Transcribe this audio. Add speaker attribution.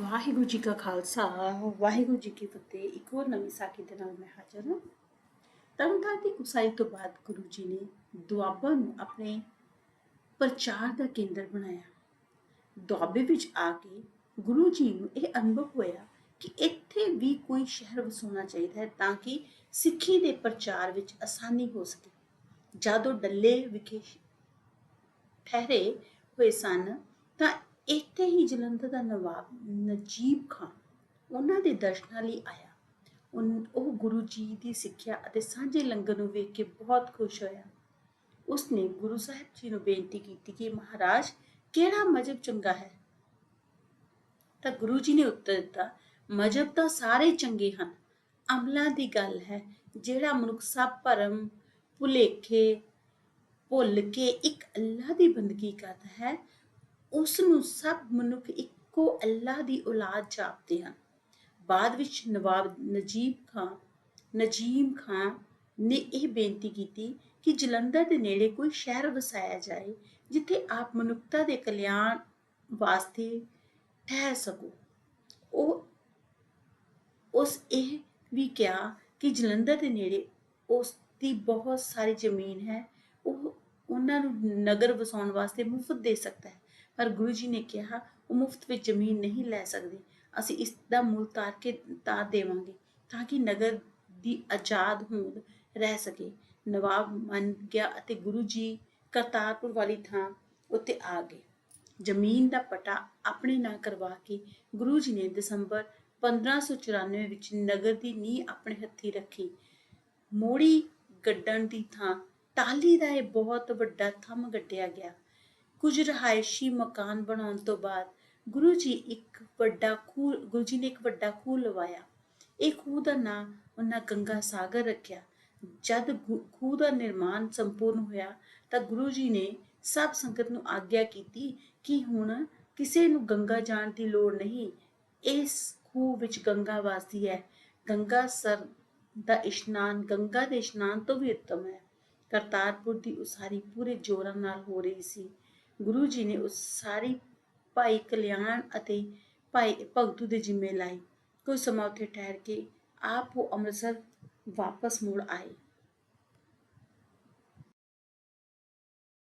Speaker 1: ਵਾਹਿਗੁਰੂ ਜੀ ਕਾ ਖਾਲਸਾ, ਵਾਹਿਗੁਰੂ ਜੀ ਕੀ ਫਤਿਹ। ਇੱਕ ਹੋਰ ਨਵੀਂ ਸਾਖੀ ਦੇ ਨਾਲ ਮੈਂ ਹਾਜ਼ਰ ਹਾਂ। ਤਰਨਤਾਰਨ ਦੀ ਉਸਾਰੀ ਤੋਂ ਬਾਅਦ ਗੁਰੂ ਜੀ ਨੇ ਦੁਆਬਾ ਨੂੰ ਆਪਣੇ ਪ੍ਰਚਾਰ ਦਾ ਕੇਂਦਰ ਬਣਾਇਆ। ਦੁਆਬੇ ਵਿੱਚ ਆ ਕੇ ਗੁਰੂ ਜੀ ਨੂੰ ਇਹ ਅਨੁਭਵ ਹੋਇਆ ਕਿ ਇੱਥੇ ਵੀ ਕੋਈ ਸ਼ਹਿਰ ਵਸਾਉਣਾ ਚਾਹੀਦਾ ਹੈ ਤਾਂ ਕਿ ਸਿੱਖੀ ਦੇ ਪ੍ਰਚਾਰ ਵਿੱਚ ਆਸਾਨੀ ਹੋ ਸਕੇ। ਜਦੋਂ ਡੱਲੇ ਵਿਖੇ ਠਹਿਰੇ ਹੋਏ ਸਨ ਤਾਂ ਇੱਥੇ ਹੀ ਜਲੰਧਰ ਦਾ ਨਵਾਬ ਨਜੀਬ ਖਾਨ ਉਹਨਾਂ ਦੇ ਦਰਸ਼ਨਾਂ ਲਈ ਆਇਆ। ਉਹ ਗੁਰੂ ਜੀ ਦੀ ਸਿੱਖਿਆ ਅਤੇ ਸਾਂਝੇ ਲੰਗਰ ਨੂੰ ਵੇਖ ਕੇ ਬਹੁਤ ਖੁਸ਼ ਹੋਇਆ। ਉਸਨੇ ਗੁਰੂ ਸਾਹਿਬ ਜੀ ਨੂੰ ਬੇਨਤੀ ਕੀਤੀ ਕਿ, ਮਹਾਰਾਜ, ਕਿਹੜਾ ਮਜਬ ਚੰਗਾ ਹੈ? ਤਾਂ ਗੁਰੂ ਜੀ ਨੇ ਉੱਤਰ ਦਿੱਤਾ ਮਜਬ ਤਾਂ ਸਾਰੇ ਚੰਗੇ ਹਨ। ਅਮਲਾਂ ਦੀ ਗੱਲ ਹੈ, ਜਿਹੜਾ ਮਨੁੱਖ ਸਭ ਭਰਮ, ਭੁਲੇਖੇ, ਭੁੱਲ ਕੇ ਇੱਕ ਅੱਲਾ ਦੀ ਬੰਦਗੀ ਕਰਦਾ ਹੈ ਉਸ ਨੂੰ ਸਭ ਮਨੁੱਖ ਇੱਕੋ ਅੱਲਾ ਦੀ ਔਲਾਦ ਜਾਪਦੇ ਹਨ। ਬਾਅਦ ਵਿੱਚ ਨਵਾਬ ਨਜੀਬ ਖਾਨ, ਨਜੀਮ ਖਾਨ ਨੇ ਇਹ ਬੇਨਤੀ ਕੀਤੀ ਕਿ ਜਲੰਧਰ ਦੇ ਨੇੜੇ ਕੋਈ ਸ਼ਹਿਰ ਵਸਾਇਆ ਜਾਏ ਜਿੱਥੇ ਆਪ ਮਨੁੱਖਤਾ ਦੇ ਕਲਿਆਣ ਵਾਸਤੇ ਠਹਿਰ ਸਕੋ। ਉਹ, ਉਸ ਇਹ ਵੀ ਕਿਹਾ ਕਿ ਜਲੰਧਰ ਦੇ ਨੇੜੇ ਉਸ ਦੀ ਬਹੁਤ ਸਾਰੀ ਜ਼ਮੀਨ ਹੈ। ਉਹ ਉਹਨਾਂ ਨੂੰ ਨਗਰ ਵਸਾਉਣ ਵਾਸਤੇ ਮੁਫਤ ਦੇ ਸਕਦਾ ਹੈ। ਪਰ ਗੁਰੂ ਜੀ ਨੇ ਕਿਹਾ, ਉਹ ਮੁਫਤ ਵਿੱਚ ਜ਼ਮੀਨ ਨਹੀਂ ਲੈ ਸਕਦੇ। ਅਸੀਂ ਇਸ ਦਾ ਮੁੱਲ ਤਾਰ ਕੇ, ਤਾਰ ਦੇਵਾਂਗੇ ਤਾਂ ਕਿ ਨਗਰ ਦੀ ਆਜ਼ਾਦ ਹੋਂਦ ਰਹਿ ਸਕੇ। ਨਵਾਬ ਮੰਨ ਗਿਆ ਅਤੇ ਗੁਰੂ ਜੀ ਕਰਤਾਰਪੁਰ ਵਾਲੀ ਥਾਂ ਉੱਤੇ ਆ ਗਏ। ਜ਼ਮੀਨ ਦਾ ਪਟਾ ਆਪਣੇ ਨਾਂ ਕਰਵਾ ਕੇ ਗੁਰੂ ਜੀ ਨੇ ਦਸੰਬਰ 1594 ਵਿੱਚ ਨਗਰ ਦੀ ਨੀਂਹ ਆਪਣੇ ਹੱਥੀ ਰੱਖੀ। ਮੋੜੀ ਗੱਡਣ ਦੀ ਥਾਂ ਟਾਲੀ ਦਾ ਇਹ ਬਹੁਤ ਵੱਡਾ ਥੰਮ ਗੱਡਿਆ ਗਿਆ। ਕੁਝ ਰਹਾਇਸ਼ੀ ਮਕਾਨ ਬਣਾਉਣ ਤੋਂ ਬਾਅਦ ਗੁਰੂ ਜੀ ਇੱਕ ਵੱਡਾ ਖੂਹ, ਗੁਰੂ ਜੀ ਨੇ ਇੱਕ ਵੱਡਾ ਖੂਹ ਲਵਾਇਆ। ਇਹ ਖੂਹ ਦਾ ਨਾਮ ਉਹਨਾਂ ਗੰਗਾ ਸਾਗਰ ਰੱਖਿਆ। ਜਦ ਗੁ- ਖੂਹ ਦਾ ਨਿਰਮਾਣ ਸੰਪੂਰਨ ਹੋਇਆ ਤਾਂ ਗੁਰੂ ਜੀ ਨੇ ਸਭ ਸੰਗਤ ਨੂੰ ਆਗਿਆ ਕੀਤੀ ਕਿ ਹੁਣ ਕਿਸੇ ਨੂੰ ਗੰਗਾ ਜਾਣ ਦੀ ਲੋੜ ਨਹੀਂ। ਇਸ ਖੂਹ ਵਿੱਚ ਗੰਗਾ ਵਸਦੀ ਹੈ। ਗੰਗਾ ਸਰ ਦਾ ਇਸ਼ਨਾਨ, ਗੰਗਾ ਦੇ ਇਸ਼ਨਾਨ ਤੋਂ ਵੀ ਉੱਤਮ ਹੈ। ਕਰਤਾਰਪੁਰ ਦੀ ਉਸਾਰੀ ਪੂਰੇ ਜੋਰਾਂ ਨਾਲ ਹੋ ਰਹੀ ਸੀ। ਗੁਰੂ ਜੀ ਨੇ ਉਸ ਸਾਰੀ ਭਾਈ ਕਲਿਆਣ ਅਤੇ ਭਾਈ ਭਗਤੂ ਦੇ ਜਿੰਮੇ ਲਾਈ ਕੁਝ ਸਮਾਂ ਉੱਥੇ ਠਹਿਰ ਕੇ ਆਪ ਉਹ ਅੰਮ੍ਰਿਤਸਰ ਵਾਪਸ ਮੁੜ ਆਏ।